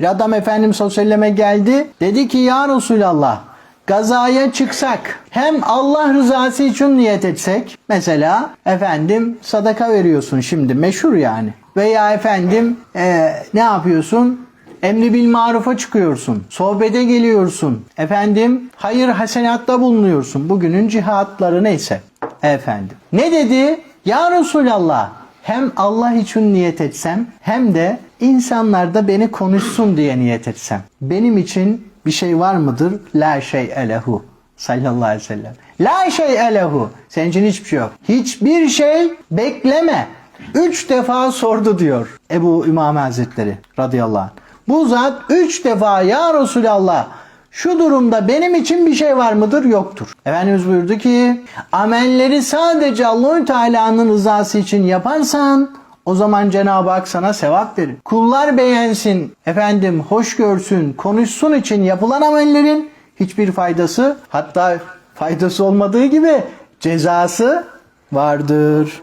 Bir adam Efendimiz sallallahu aleyhi ve selleme geldi. Dedi ki ya Resulallah gazaya çıksak hem Allah rızası için niyet etsek mesela efendim sadaka veriyorsun şimdi meşhur yani. Veya efendim e, ne yapıyorsun? Emri bil marufa çıkıyorsun sohbete geliyorsun. Efendim hayır hasenatta bulunuyorsun. Bugünün cihatları neyse. Efendim. Ne dedi? Ya Resulallah hem Allah için niyet etsem hem de insanlar da beni konuşsun diye niyet etsem. Benim için bir şey var mıdır? La şey elehu. Sallallahu aleyhi ve sellem. La şey elehu. Senin için hiçbir şey yok. Hiçbir şey bekleme. Üç defa sordu diyor Ebu İmam Hazretleri radıyallahu anh. Bu zat üç defa ya Resulallah şu durumda benim için bir şey var mıdır? Yoktur. Efendimiz buyurdu ki amelleri sadece Allahü Teala'nın rızası için yaparsan o zaman Cenab-ı Hak sana sevap verir. Kullar beğensin, efendim hoş görsün, konuşsun için yapılan amellerin hiçbir faydası hatta faydası olmadığı gibi cezası vardır.